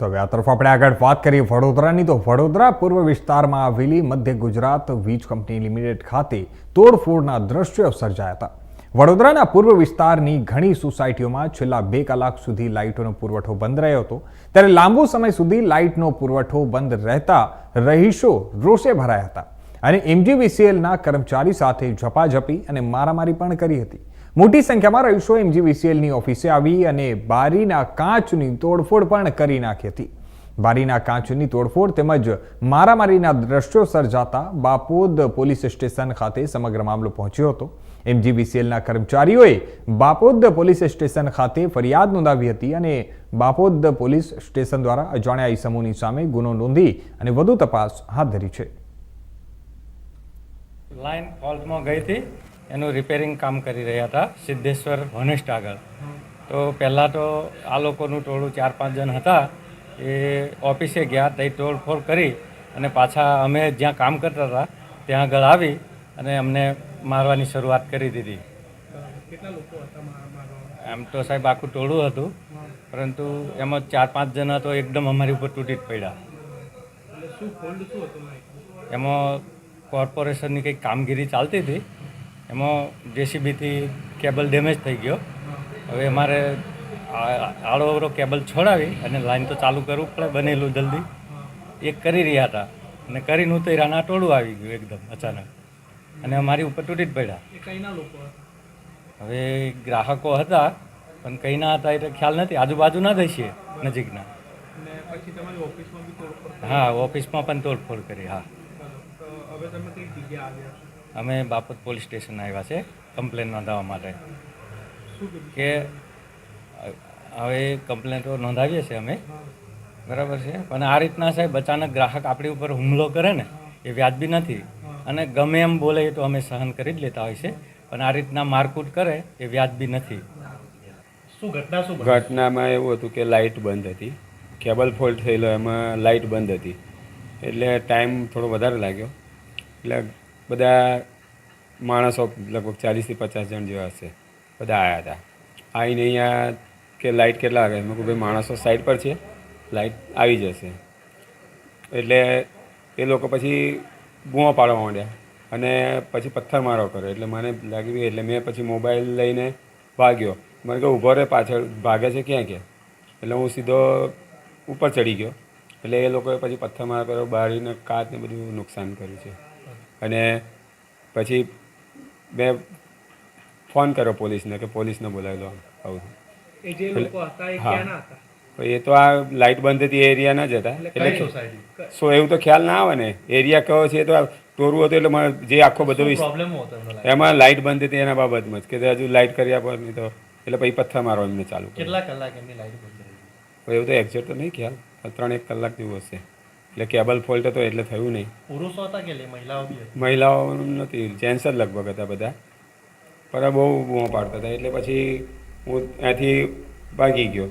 તો હવે આ તરફ આપણે આગળ વાત કરીએ વડોદરાની. તો વડોદરા પૂર્વ વિસ્તારમાં આવેલી મધ્ય ગુજરાત વીજ કંપની લિમિટેડ ખાતે તોડફોડના દ્રશ્યો સર્જાયા હતા. વડોદરાના પૂર્વ વિસ્તારની ઘણી સોસાયટીઓમાં છેલ્લા બે કલાક સુધી લાઇટોનો પુરવઠો બંધ રહ્યો હતો. ત્યારે લાંબો સમય સુધી લાઇટનો પુરવઠો બંધ રહેતા રહીશો રોષે ભરાયા હતા. અને એમજીવીસીએલના કર્મચારી સાથે ઝપાઝપી અને મારામારી પણ કરી હતી. મોટી સંખ્યામાં રહીશો એમજીવીસીએલની ઓફિસે આવી અને બારીના કાચની તોડફોડ પણ કરી નાખી હતી. બારીના કાચની તોડફોડ તેમજ મારામારીના દ્રશ્યો સર્જાતા બાપોદ પોલીસ સ્ટેશન ખાતે સમગ્ર મામલો પહોંચ્યો હતો. એમજીવીસીએલના કર્મચારીઓએ બાપોદ પોલીસ સ્ટેશન ખાતે ફરિયાદ નોંધાવી હતી અને બાપોદ પોલીસ સ્ટેશન દ્વારા અજાણ્યા ઈસમોની સામે ગુનો નોંધી અને વધુ તપાસ હાથ ધરી છે. લાઈન ફોલ્ટમાં ગઈ હતી. એનું રિપેરિંગ કામ કરી રહ્યા હતા સિદ્ધેશ્વર હોનેસ્ટ આગળ. તો પહેલાં તો આ લોકોનું ટોળું ચાર પાંચ જણ હતા એ ઓફિસે ગયા ત્યાં તોડફોડ કરી અને પાછા અમે જ્યાં કામ કરતા હતા ત્યાં આગળ આવી અને અમને મારવાની શરૂઆત કરી દીધી. એમ તો સાહેબ આખું ટોળું હતું પરંતુ એમાં ચાર પાંચ જણા તો એકદમ અમારી ઉપર તૂટી જ પડ્યા. એમાં કોર્પોરેશનની કંઈક કામગીરી ચાલતી હતી એમાં જેસીબીથી કેબલ ડેમેજ થઈ ગયો. હવે અમારે આડો અવળો કેબલ છોડાવી અને લાઈન તો ચાલુ કરવું પડે બનેલું જલ્દી. એ કરી રહ્યા હતા અને કરીને રાના ટોળું આવી ગયું એકદમ અચાનક. અને અમારી ઉપર તૂટી જ પડ્યા. હવે ગ્રાહકો હતા પણ કઈ ના હતા એટલે ખ્યાલ નથી. આજુબાજુના ના દઈશીએ નજીકના. હા ઓફિસમાં પણ તોડફોડ કરી હા. અમે બાપત પોલીસ સ્ટેશન આવ્યા છે કમ્પ્લેન નોંધાવવા માટે. કે હવે કમ્પ્લેન તો નોંધાવીએ છીએ અમે. બરાબર છે? પણ આ રીતના સાહેબ અચાનક ગ્રાહક આપણી ઉપર હુમલો કરે ને એ વ્યાજબી નથી. અને ગમે એમ બોલે તો અમે સહન કરી જ લેતા હોય છે. પણ આ રીતના મારકૂટ કરે એ વ્યાજબી નથી. શું ઘટના શું ઘટનામાં એવું હતું કે લાઇટ બંધ હતી. કેબલ ફોલ્ટ થયેલો એમાં લાઇટ બંધ હતી. એટલે ટાઈમ થોડો વધારે લાગ્યો. એટલે બધા માણસો લગભગ ચાલીસથી પચાસ જણ જેવા હશે. બધા આવ્યા હતા. આવીને અહીંયા કે લાઇટ કેટલા વાગે? મેં કહું ભાઈ, માણસો સાઈડ પર છે. લાઇટ આવી જશે. એટલે એ લોકો પછી બૂમો પાડવા માંડ્યા અને પછી પથ્થર મારો કર્યો. એટલે મને લાગી એટલે મેં પછી મોબાઈલ લઈને ભાગ્યો. મને કે ઊભો રહે પાછળ. ભાગે છે ક્યાં ક્યાં? એટલે હું સીધો ઉપર ચડી ગયો. એટલે એ લોકોએ પછી પથ્થર મારો કર્યો બારીને કાચ ને બધું નુકસાન કર્યું છે. અને પછી મેં ફોન કર્યો પોલીસને કે પોલીસને બોલાવી લો આવું. હા. એ તો આ લાઇટ બંધ હતી એ એરિયાના જ હતા. એટલે સો એવું તો ખ્યાલ ના આવે ને. એરિયા કયો છે એ તો ટોરું હતું એટલે જે આખો બધો? એમાં લાઇટ? બંધ હતી એના બાબતમાં જ કે હજુ લાઇટ કર્યા પર નહીં તો. એટલે પછી પથ્થર મારો એમને ચાલુ કેટલા કલાક એમની લાઇટ બંધ એવું તો એક્ઝેક્ટ તો નહીં ખ્યાલ. ત્રણ એક કલાક જેવું હશે. એટલે કેબલ ફોલ્ટ હતો એટલે થયું નહીં. પુરુષો હતા કે મહિલાઓ મહિલાઓ નથી. જેન્ટ્સ જ લગભગ હતા બધા. આ બહુ બૂમો પાડતા હતા. એટલે પછી હું ત્યાંથી ભાગી ગયો.